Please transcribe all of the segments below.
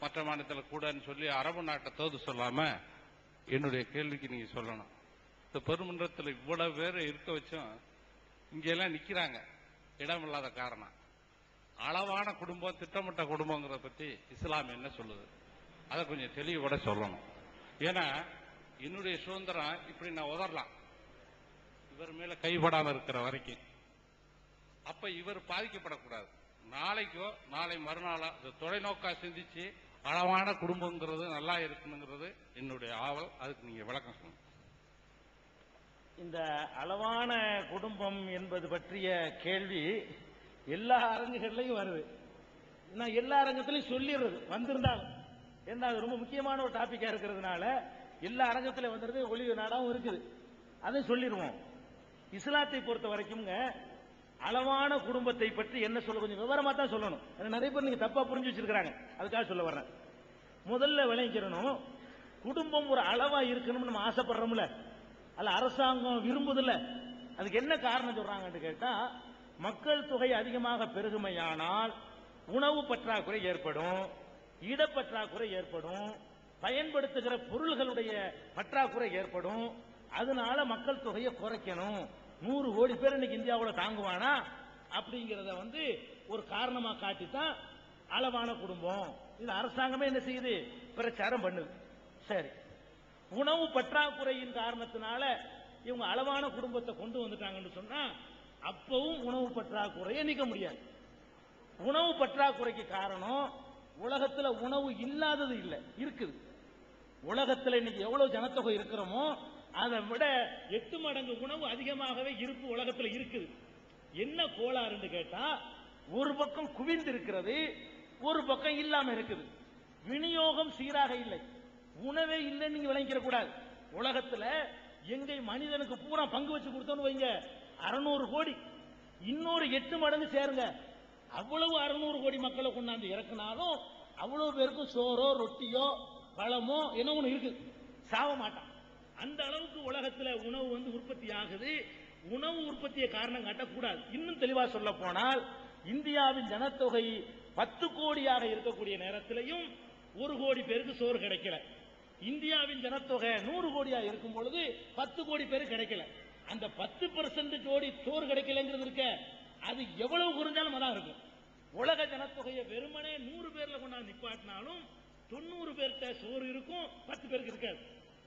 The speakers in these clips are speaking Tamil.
மற்ற மாநிலத்தில் கூடன்னு சொல்லி அரபு நாட்டை தோது சொல்லாம என்னுடைய கேள்விக்கு நீங்க சொல்லணும். இந்த பெருமன்றத்தில் இவ்வளவு பேர் இருக்க வச்சும் இங்கெல்லாம் நிக்கிறாங்க. இடம் இல்லாத காரணம். அளவான குடும்பம் திட்டமிட்ட குடும்பங்கிறத பத்தி இஸ்லாம் என்ன சொல்லுது? அதை கொஞ்சம் தெளிவோட சொல்லணும். ஏன்னா என்னுடைய சுதந்திரம் இப்படி நான் உதரலாம் இவர் மேல கைப்படாம இருக்கிற வரைக்கும். அப்ப இவர் பாதிக்கப்படக்கூடாது. நாளைக்கோ நாளை மறுநாளோ இந்த தொலைநோக்கா சிந்திச்சு அளவான குடும்பங்கிறது நல்லா இருக்கணுங்கிறது என்னுடைய ஆவல். அதுக்கு நீங்க விளக்கம் சொல்லணும் இந்த அளவான குடும்பம் என்பது பற்றிய கேள்வி எல்லா அரங்குகள்லையும் வருது. நான் எல்லா அரங்கத்திலையும் சொல்லிடுறது வந்திருந்தாலும். ஏன்னா அது ரொம்ப முக்கியமான ஒரு டாபிக்கா இருக்கிறதுனால எல்லா அரங்கத்திலும் வந்துருது ஒளிவு நாடாவும் இருக்குது. அதை சொல்லிடுவோம். இஸ்லாத்தை பொறுத்த வரைக்கும்ங்க அளவான குடும்பத்தை பற்றி என்ன சொல்ல கொஞ்சம் விவரமா தான் சொல்லணும். ஏன்னா நிறைய பேர் நீங்க தப்பா புரிஞ்சு வச்சிருக்காங்க அதுக்காக சொல்ல வர்றேன். முதல்ல விளைஞ்சிடணும் குடும்பம் ஒரு அளவா இருக்கணும்னு நம்ம ஆசைப்படுறோம்ல. அல்ல அரசாங்கம் விரும்புதில்ல. அதுக்கு என்ன காரணம் சொல்றாங்கன்னு கேட்டா மக்கள் தொகை அதிகமாக பெருகுமையானால் உணவு பற்றாக்குறை ஏற்படும் இடப்பற்றாக்குறை ஏற்படும் பயன்படுத்துகிற பொருள்களுடைய பற்றாக்குறை ஏற்படும். அதனால மக்கள் தொகையை குறைக்கணும். நூறு கோடி பேர் இன்னைக்கு இந்தியாவில் தாங்குவானா? அப்படிங்கிறத வந்து ஒரு காரணமா காட்டித்தான் அளவான குடும்பம். இது அரசாங்கமே என்ன செய்யுது? பிரச்சாரம் பண்ணுது. சரி. உணவு பற்றாக்குறையின் காரணத்தினால இவங்க அளவான குடும்பத்தை கொண்டு வந்துட்டாங்கன்னு சொன்னா அப்பவும் உணவு பற்றாக்குறையை நீக்க முடியாது. உணவு பற்றாக்குறைக்கு காரணம் உலகத்துல உணவு இல்லாதது இல்லை இருக்குது. உலகத்துல இன்னைக்கு எவ்வளவு ஜனத்தொகை இருக்கிறோமோ அதை விட எட்டு மடங்கு உணவு அதிகமாகவே இருப்பு உலகத்தில் இருக்குது. என்ன கோளாறுன்னு கேட்டா ஒரு பக்கம் குவிந்து இருக்கிறது ஒரு பக்கம் இல்லாம இருக்குது. விநியோகம் சீராக இல்லை. உணவே இல்லைன்னு நீங்க விளங்கிக்க கூடாது. உலகத்துல எங்க மனிதனுக்கு பூரா பங்கு வச்சு கொடுத்தோன்னு வைங்க. அறுநூறு கோடி. இன்னொரு எட்டு மடங்கு சேருங்க. அவ்வளவு அறுநூறு கோடி மக்களை கொண்டாந்து இறக்குனாலும் அவ்வளவு பேருக்கும் சோறோ ரொட்டியோ பழமோ என்ன ஒண்ணு இருக்கு சாவ மாட்டான். அந்த அளவுக்கு உலகத்துல உணவு வந்து உற்பத்தி ஆகுது. உணவு உற்பத்தியை காரணம் காட்டக்கூடாது. இன்னும் தெளிவா சொல்ல போனால் இந்தியாவின் ஜனத்தொகை பத்து கோடியாக இருக்கக்கூடிய நேரத்திலையும் ஒரு கோடி பேருக்கு சோறு கிடைக்கல. இந்தியாவின் ஜனத்தொகை நூறு கோடியா இருக்கும் பொழுது பத்து கோடி பேருக்கு கிடைக்கல. அந்த பத்து பெர்சன்ட் ஜோடி சோறு கிடைக்கலங்கிறது இருக்க அது எவ்வளவு குறைஞ்சாலும் அதான் இருக்கும் உலக ஜனத்தொகையை வெறுமனே நூறு பேர்ல கொண்டாந்து நிப்பாட்டினாலும் தொண்ணூறு பேர்கிட்ட சோறு இருக்கும் பத்து பேருக்கு இருக்காது.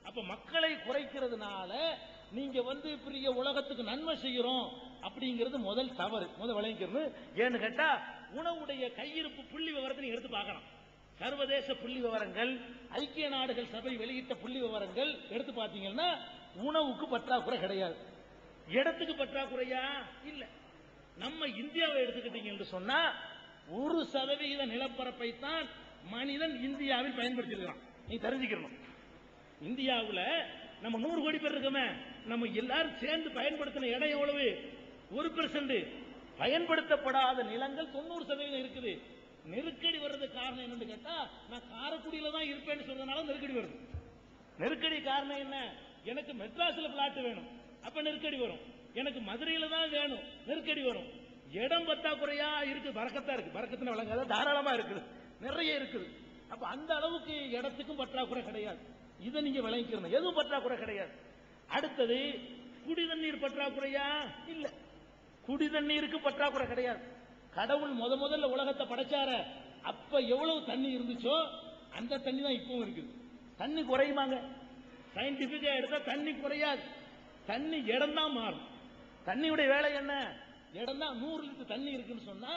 அப்ப மக்களை குறைக்கிறதுனால நீங்க வந்து பெரிய உலகத்துக்கு நன்மை செய்யறோம் அப்படிங்கிறது முதல் தவறு. முதல் விளைவிக்கிறது ஏன்னு கேட்டா உணவுடைய கையிருப்பு புள்ளி விவரத்தை நீங்க எடுத்து பார்க்கணும். சர்வதேச புள்ளி விவரங்கள் ஐக்கிய நாடுகள் சபை வெளியிட்ட புள்ளி விவரங்கள் எடுத்து பார்த்தீங்கன்னா உணவுக்கு பற்றாக்குறை கிடையாது. இடத்துக்கு பற்றாக்குறையா? இல்ல. நம்ம இந்தியாவை எடுத்துக்கிட்டீங்க என்று சொன்னா ஒரு சதவிகித நிலப்பரப்பை தான் மனிதன் இந்தியாவில் பயன்படுத்தியிருக்கிறான். நீ தெரிஞ்சுக்கணும். இந்தியாவில் நம்ம நூறு கோடி பேர் இருக்கோமே. நம்ம எல்லாரும் சேர்ந்து பயன்படுத்தின இடம் எவ்வளவு? ஒரு பெர்சன்ட் பயன்படுத்தப்படாத நிலங்கள் தொண்ணூறு சதவீதம் இருக்குது. நெருக்கடி வர்றது காரணம் என்னன்னு கேட்டா நான் காரக்குடியில தான் இருப்பேன்னு சொன்னதுனால நெருக்கடி வருது. நெருக்கடி காரணம் என்ன? எனக்கு மெட்ராஸ்ல பிளாட் வேணும். அப்ப நெருக்கடி வரும். எனக்கு மதுரையில தான் வேணும். நெருக்கடி வரும். இடம் பத்தாக்குறையா இருக்கு. பறக்கத்தா இருக்கு. பறக்கத்தின வழங்காத தாராளமா இருக்குது. நிறைய இருக்குது. அப்ப அந்த அளவுக்கு இடத்துக்கும் பற்றாக்குறை கிடையாது. இதை நீங்க விளங்கிக்கணும். எதுவும் பற்றாக்குறை கிடையாது. அடுத்தது குடி தண்ணீர் பற்றாக்குறையா? இல்ல. குடி தண்ணீருக்கு பற்றாக்குறை கிடையாது. கடவுள் முத முதல்ல உலகத்தை படைச்சார. அப்ப எவ்வளவு தண்ணி இருந்துச்சோ அந்த தண்ணி தான் இப்பவும் இருக்குது. தண்ணி குறையுமாங்க? சயின்டிபிக்கா எடுத்தா தண்ணி குறையாது. தண்ணி இடம் தான் மாறும். தண்ணியுடைய வேலை என்ன? இடம் தான் நூறு லிட்டர் தண்ணி இருக்குன்னு சொன்னா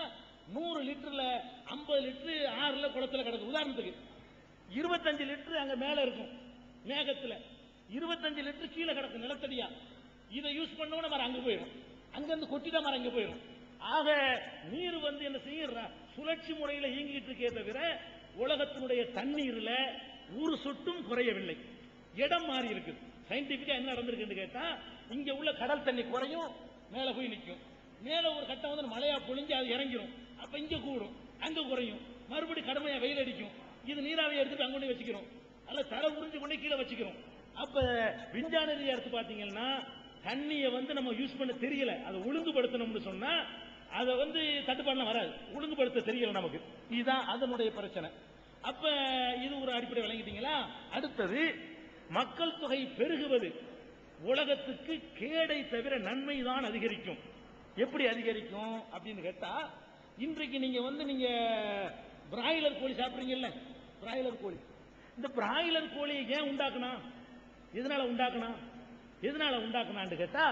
நூறு லிட்டர்ல ஐம்பது லிட்டர் ஆறுல குளத்துல கிடக்கு. உதாரணத்துக்கு இருபத்தஞ்சு லிட்டர் அங்க மேல இருக்கும். மேகத்துல இருபத்தஞ்சு லிட்டர் கீழே கிடக்கும் நிலத்தடியா. இதை யூஸ் பண்ணோம்னா மரம் அங்க போயிடும். அங்கிருந்து கொட்டிதான் மரம் அங்க போயிடும். ஆக நீர் வந்து என்ன செய்யற? சுழற்சி முறையில இயங்கிட்டு இருக்கே தவிர உலகத்தினுடைய தண்ணீர்ல ஒரு சொட்டும் குறையவில்லை. இடம் மாறி இருக்குது சயின்டிபிக்கா என்ன நடந்திருக்குன்னு கேட்டா இங்க உள்ள கடல் தண்ணி குறையும் மேல போய் நிற்கும் மேல ஒரு கட்டம் வந்து மழையா பொழிஞ்சு அது இறங்கிரும். அப்ப இங்க கூடும் அங்க குறையும். மறுபடி கடுமையா வெயில் அடிக்கும். இது நீராவியை எடுத்துட்டு அங்க வச்சுக்கிறோம். அதில் தர உறிஞ்சு கொண்டு கீழே வச்சுக்கிறோம். அப்ப விஞ்ஞான ரீதியா எடுத்து பாத்தீங்கன்னா தண்ணியை வந்து நம்ம யூஸ் பண்ண தெரியல. அதை ஒழுங்குபடுத்தணும்னு சொன்னா அதை வந்து தட்டுப்பாடுலாம் வராது. ஒழுங்குபடுத்த தெரியல நமக்கு. இதுதான் அதனுடைய பிரச்சனை. அப்ப இது ஒரு அடிப்படை விளங்கிட்டீங்களா? அடுத்தது மக்கள் தொகை பெருகுவது உலகத்துக்கு கேடை தவிர நன்மை தான் அதிகரிக்கும். எப்படி அதிகரிக்கும் அப்படின்னு கேட்டா இன்றைக்கு நீங்க வந்து நீங்க பிராய்லர் கோழி சாப்பிடுறீங்கல்ல? பிராய்லர் கோழி. இந்த பிராய்லர் கோழியை ஏன் உண்டாக்கணும் எதனால உண்டாக்கணும் எதனால உண்டாக்கணான்னு கேட்டா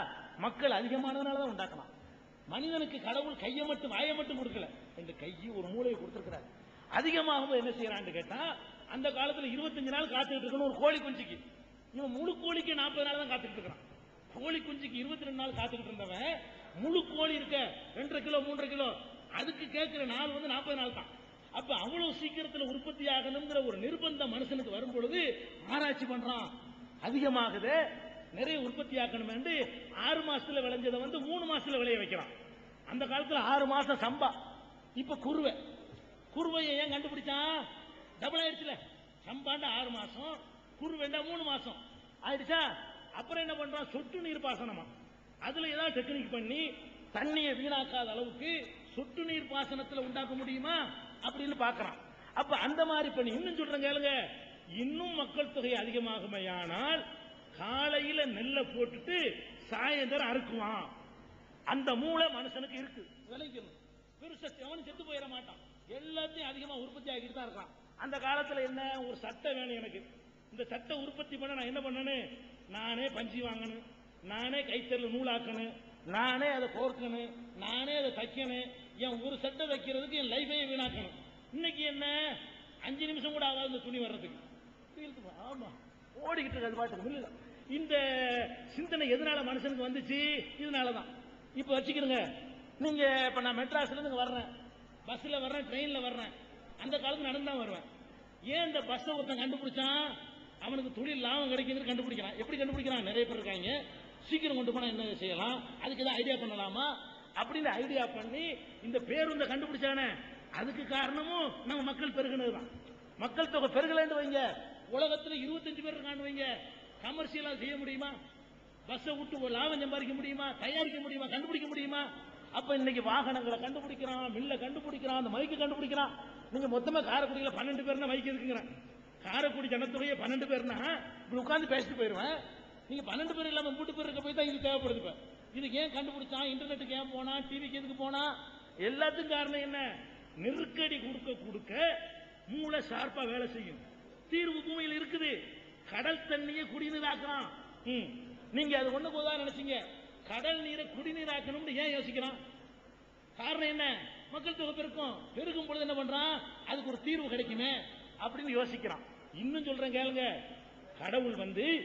மக்கள் அதிகமானதுனால தான் உண்டாக்கணும் மனிதனுக்கு கடவுள் கையை மட்டும் வாயை மட்டும் கொடுக்கல. இந்த கையை ஒரு மூளையை கொடுத்துருக்கிறார். அதிகமாகும்போது என்ன செய்யறான்னு கேட்டா அந்த காலத்துல 25 நாள் காத்துக்கிட்டு இருக்கணும் ஒரு கோழி குஞ்சுக்கு. இவன் முழு கோழிக்கு நாற்பது நாள் தான் காத்துக்கிட்டு இருக்கிறான். கோழி குஞ்சுக்கு இருபத்தி ரெண்டு நாள் காத்துக்கிட்டு இருந்தவன் முழு கோழி இருக்க ரெண்டரை கிலோ மூன்றரை கிலோ அதுக்கு கேட்கிற நாள் வந்து நாற்பது நாள் தான். அப்ப அவ்வளவு சீக்கிரத்துல உற்பத்தி ஆகணுங்கிற ஒரு நிர்பந்தம் மனுஷனுக்கு வரும் பொழுது ஆராய்ச்சி பண்றான். அதிகமாகுது. நிறைய உற்பத்தி ஆக்கணும் என்று ஆறு மாசத்துல விளைஞ்சதை வந்து மூணு மாசத்துல விளைய வைக்கிறான். அந்த காலத்துல ஆறு மாசம் சம்பா. இப்ப குருவை. குருவையை ஏன் கண்டுபிடிச்சான்? டபுள் ஆயிடுச்சுல. சம்பாண்ட ஆறு மாசம் குருவேண்டா மூணு மாசம். ஆயிடுச்சா? அப்புறம் என்ன பண்றான்? சொட்டு நீர் பாசனமா. அதுல ஏதாவது டெக்னிக் பண்ணி தண்ணியை வீணாக்காத அளவுக்கு சொட்டு நீர் பாசனத்துல உண்டாக்க முடியுமா? அப்படின்னு பாக்குறான் அப்ப அந்த மாதிரி பண்ணி இன்னும் சொல்றேன் கேளுங்க. இன்னும் மக்கள் தொகை அதிகமாகுமையானால் காலையில நெல்லை போட்டுட்டு சாயந்தரம் அறுக்குவான். அந்த மூளை மனுஷனுக்கு இருக்கு. விளைக்கணும் பெருசா அவனு செத்து போயிட மாட்டான். எல்லாத்தையும் அதிகமா உற்பத்தி ஆகிட்டு தான் இருக்கான். அந்த காலத்துல என்ன? ஒரு சட்டை வேணும் எனக்கு. இந்த சட்டை உற்பத்தி பண்ண நான் என்ன பண்ணணும் நானே பஞ்சி வாங்கணும். நானே கைத்தறில் நூலாக்கணும். நானே அதை கோர்க்கணும். நானே அதை தைக்கணும். என் ஒரு சட்டை வைக்கிறதுக்கு என் லைஃபையே வீணாக்கணும். இன்னைக்கு என்ன? அஞ்சு நிமிஷம் கூட ஆகாது இந்த துணி வர்றதுக்கு. ஆமா. ஓடிக்கிட்டு இருக்கு அது பாட்டு இந்த சிந்தனை எதனால மனுஷனுக்கு வந்துச்சு? இதனாலதான். இப்ப வச்சுக்கிறங்க நீங்க இப்ப நான் மெட்ராஸ்ல இருந்து வர்றேன். பஸ்ல வர்றேன் ட்ரெயின்ல வர்றேன். அந்த காலத்துல நடந்து தான் வருவேன். ஏன் இந்த பஸ்ஸை ஒருத்தன் கண்டுபிடிச்சான்? அவனுக்கு தொழில் லாபம் கிடைக்குதுன்னு கண்டுபிடிக்கிறான். எப்படி கண்டுபிடிக்கிறான்? நிறைய பேர் இருக்காங்க. சீக்கிரம் கொண்டு போனா என்ன செய்யலாம்? அதுக்கு ஏதாவது ஐடியா பண்ணலாமா? அப்படின்னு ஐடியா பண்ணி இந்த பேருந்தை கண்டுபிடிச்சானே? அதுக்கு காரணமும் நம்ம மக்கள் பெருகினதுதான். மக்கள் தொகை பெருகலன்னு வைங்க. உலகத்துல 25 பேர் இருக்கான்னு வைங்க. கமர்ஷியலா செய்ய முடியுமா? பஸ்ஸை விட்டு ஒரு லாபம் சம்பாதிக்க முடியுமா? தயாரிக்க முடியுமா? கண்டுபிடிக்க முடியுமா? அப்ப இன்னைக்கு வாகனங்களை கண்டுபிடிக்கிறான் மில்ல கண்டுபிடிக்கிறான் அந்த மைக்கு கண்டுபிடிக்கிறான். நீங்க மொத்தமா காரைக்குடியில பன்னெண்டு பேர்னா மைக்கு இருக்குங்கிறேன் காரைக்குடி ஜனத்தொகையை பன்னெண்டு பேர்னா இப்படி உட்காந்து பேசிட்டு போயிருவேன். நீங்க பன்னெண்டு பேர் இல்லாம மூட்டு பேர் இருக்க போய் தான் இது தேவைப்படுது இப்போ. இதுக்கு ஏன் கண்டுபிடிச்சான்? இன்டர்நெட்டுக்கு ஏன் போனா டிவிக்கு எதுக்கு போனா எல்லாத்துக்கும் காரணம் என்ன? நெருக்கடி கொடுக்க கொடுக்க மூளை ஷார்ப்பா வேலை செய்யும். தீர்வு பூமியில் இருக்குது. கடல் தண்ணியை குடிநீராக்குறான். ம். நீங்க அது ஒண்ணு போதா நினைச்சீங்க. கடல் நீரை குடிநீராக்கணும்னு ஏன் யோசிக்கிறான்? காரணம் என்ன? மக்கள் தொகை பெருக்கும். பெருக்கும் பொழுது என்ன பண்றான்? அதுக்கு ஒரு தீர்வு கிடைக்குமே அப்படின்னு யோசிக்கிறான். இன்னும் சொல்றேன் கேளுங்க. கடவுள் வந்து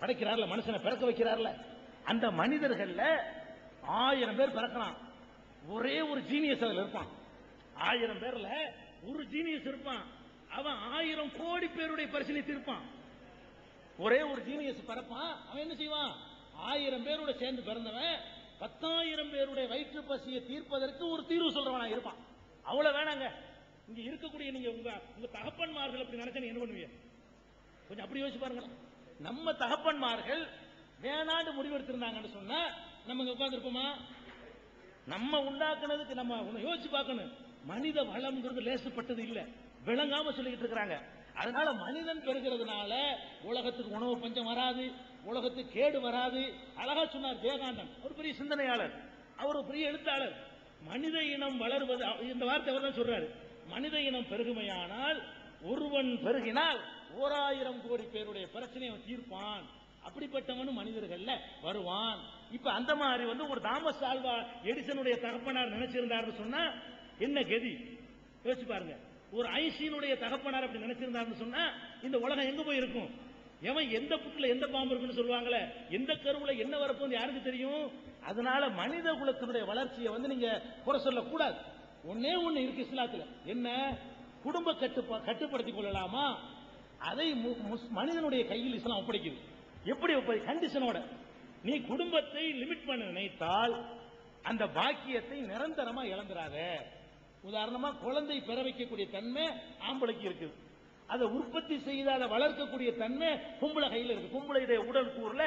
படைக்கிறார்ல மனுஷனை பிறக்க வைக்கிறார்ல. அந்த மனிதர்கள்ல ஆயிரம் பேர் பிறக்கிறான் ஒரே ஒரு ஜீனியஸ் அதுல இருப்பான். ஆயிரம் பேர்ல ஒரு ஜீனியஸ் இருப்பான். அவன் ஆயிரம் கோடி பேருடைய பரிசீலனை தீர்ப்பான் ஒரே ஒரு ஜீனியஸ் பிறப்பான். அவன் என்ன செய்வான்? ஆயிரம் பேரோட சேர்ந்து பிறந்தவன் பத்தாயிரம் பேருடைய வயிற்று பசியை தீர்ப்பதற்கு ஒரு தீர்வு சொல்றவனா இருப்பான். அவ்வளவு வேணாங்க. இங்க இருக்கக்கூடிய நீங்க உங்க உங்க தகப்பன்மார்கள் அப்படி நினைச்சா என்ன பண்ணுவீங்க? கொஞ்சம் அப்படி யோசிச்சு பாருங்க நம்ம தகப்பன்மார்கள் வேணாண்டு முடிவெடுத்திருந்தாங்கன்னு சொன்னா நம்ம இங்க உட்கார்ந்துருப்போமா? நம்ம உண்டாக்குனதுக்கு நம்ம யோசிச்சு பார்க்கணும். மனித வளம்ங்கிறது லேசப்பட்டது இல்ல. விளங்காம சொல்லிக்கிட்டு இருக்கிறாங்க. அதனால மனிதன் பெறுகிறதுனால உலகத்துக்கு உணவு பஞ்சம் வராது உலகத்துக்கு கேடு வராது. அழகா சொன்னார் ஜெயகாந்தன் ஒரு பெரிய சிந்தனையாளர். அவர் ஒரு பெரிய எழுத்தாளர். மனித இனம் வளர்வது இந்த வார்த்தை அவர் தான் சொல்றாரு. மனித இனம் பெருகுமையானால் ஒருவன் பெருகினால் ஓராயிரம் கோடி பேருடைய பிரச்சனையை தீர்ப்பான். அப்படிப்பட்டவனும் மனிதர்கள்ல வருவான். இப்ப அந்த மாதிரி வந்து ஒரு தாமஸ் ஆல்வா எடிசனுடைய தகப்பனார் நினைச்சிருந்தாருன்னு சொன்னா என்ன கதி? யோசிச்சு பாருங்க. ஒரு ஐன்ஸ்டீனுடைய தகப்பனார் அப்படி நினைச்சிருந்தாருன்னு சொன்னா இந்த உலகம் எங்க போய் இருக்கும்? எவன் எந்த புட்டுல எந்த பாம்பு இருக்குன்னு சொல்லுவாங்களே? எந்த கருவுல என்ன வரப்போன்னு யாருக்கு தெரியும்? அதனால மனித குலத்தினுடைய வளர்ச்சியை வந்து நீங்க குறை சொல்லக்கூடாது ஒன்னே ஒண்ணு இருக்கு இஸ்லாத்துல. என்ன? குடும்ப கட்டுப்பா கட்டுப்படுத்திக் கொள்ளலாமா? அதை மு- மனிதனுடைய கையில் இஸ்லாம் ஒப்படைக்குது. எப்படி கண்டிஷனோட நீ குடும்பத்தை லிமிட் பண்ண நினைத்தால் அந்த பாக்கியத்தை நிரந்தரமா இழந்துராத உதாரணமா குழந்தை பெற வைக்கக்கூடிய தன்மை ஆம்பளைக்கு இருக்குது. அதை உற்பத்தி செய்து வளர்க்கக்கூடிய தன்மை பொம்பளை கையில் இருக்கு. பொம்பளையுடைய உடல் கூறுல